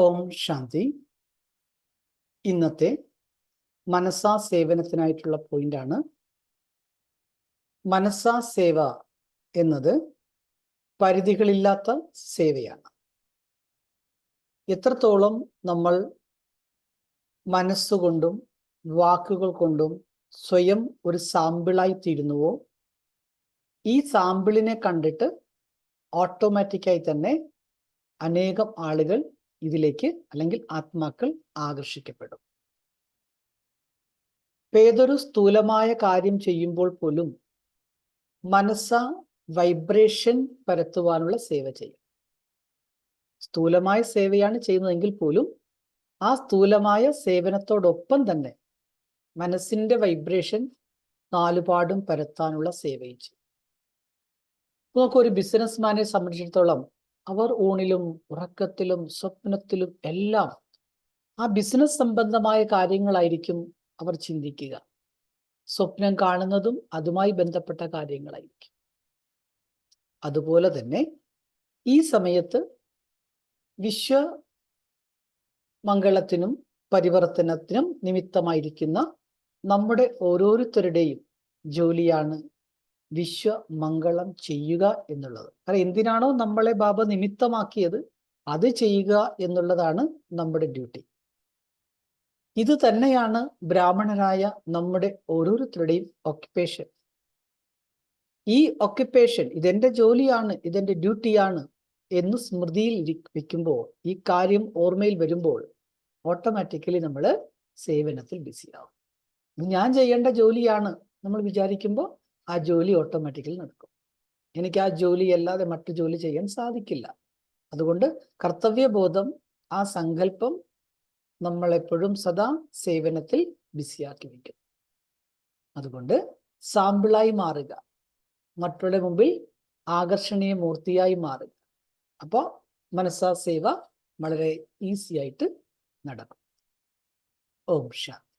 ഓം ശാന്തി. ഇന്നത്തെ മനസാ സേവനത്തിനായിട്ടുള്ള പോയിന്റാണ് മനസാ സേവ എന്നത് പരിധികളില്ലാത്ത സേവയാണ്. എത്രത്തോളം നമ്മൾ മനസ്സുകൊണ്ടും വാക്കുകൾ കൊണ്ടും സ്വയം ഒരു സാമ്പിളായി തീരുന്നുവോ ഈ സാമ്പിളിനെ കണ്ടിട്ട് ഓട്ടോമാറ്റിക്കായി തന്നെ അനേകം ആളുകൾ ഇതിലേക്ക് അല്ലെങ്കിൽ ആത്മാക്കൾ ആകർഷിക്കപ്പെടും. ഏതൊരു സ്ഥൂലമായ കാര്യം ചെയ്യുമ്പോൾ പോലും മനസ്സ വൈബ്രേഷൻ പരത്തുവാനുള്ള സേവ ചെയ്യും. സ്ഥൂലമായ സേവയാണ് ചെയ്യുന്നതെങ്കിൽ പോലും ആ സ്ഥൂലമായ സേവനത്തോടൊപ്പം തന്നെ മനസ്സിന്റെ വൈബ്രേഷൻ നാലുപാടും പരത്താനുള്ള സേവയും ചെയ്യും. നമുക്കൊരു ബിസിനസ്മാനെ സംബന്ധിച്ചിടത്തോളം അവർ ഊണിലും ഉറക്കത്തിലും സ്വപ്നത്തിലും എല്ലാം ആ ബിസിനസ് സംബന്ധമായ കാര്യങ്ങളായിരിക്കും അവർ ചിന്തിക്കുക. സ്വപ്നം കാണുന്നതും അതുമായി ബന്ധപ്പെട്ട കാര്യങ്ങളായിരിക്കും. അതുപോലെ തന്നെ ഈ സമയത്ത് വിശ്വ മംഗളത്തിനും പരിവർത്തനത്തിനും നിമിത്തമായിരിക്കുന്ന നമ്മുടെ ഓരോരുത്തരുടെയും ജോലിയാണ് വിശ്വമംഗളം ചെയ്യുക എന്നുള്ളത്. കാരണം എന്തിനാണോ നമ്മളെ ബാബ നിമിത്തമാക്കിയത്? അത് ചെയ്യുക എന്നുള്ളതാണ് നമ്മുടെ ഡ്യൂട്ടി ഇത് തന്നെയാണ് ബ്രാഹ്മണരായ നമ്മുടെ ഓരോരുത്തരുടെയും ഓക്യുപ്പേഷൻ ഈ ഓക്യുപ്പേഷൻ ഇതെന്റെ ജോലിയാണ് ഇതെന്റെ ഡ്യൂട്ടിയാണ് എന്ന് സ്മൃതിയിൽ വെക്കുമ്പോൾ ഈ കാര്യം ഓർമ്മയിൽ വരുമ്പോൾ ഓട്ടോമാറ്റിക്കലി നമ്മൾ സേവനത്തിൽ ബിസിയാവും ഞാൻ ചെയ്യേണ്ട ജോലിയാണ് നമ്മൾ വിചാരിക്കുമ്പോൾ ആ ജോലി ഓട്ടോമാറ്റിക്കലി നടക്കും. എനിക്ക് ആ ജോലി അല്ലാതെ മറ്റു ജോലി ചെയ്യാൻ സാധിക്കില്ല. അതുകൊണ്ട് കർത്തവ്യബോധം ആ സങ്കല്പം നമ്മളെപ്പോഴും സദാ സേവനത്തിൽ ബിസിയാക്കി വയ്ക്കും. അതുകൊണ്ട് സാമ്പിളായി മാറുക. മറ്റുള്ള മുമ്പിൽ ആകർഷണീയ മൂർത്തിയായി മാറുക. അപ്പോൾ മനസ്സാ സേവ വളരെ ഈസിയായിട്ട് നടക്കും. ഓം ശാന്തി.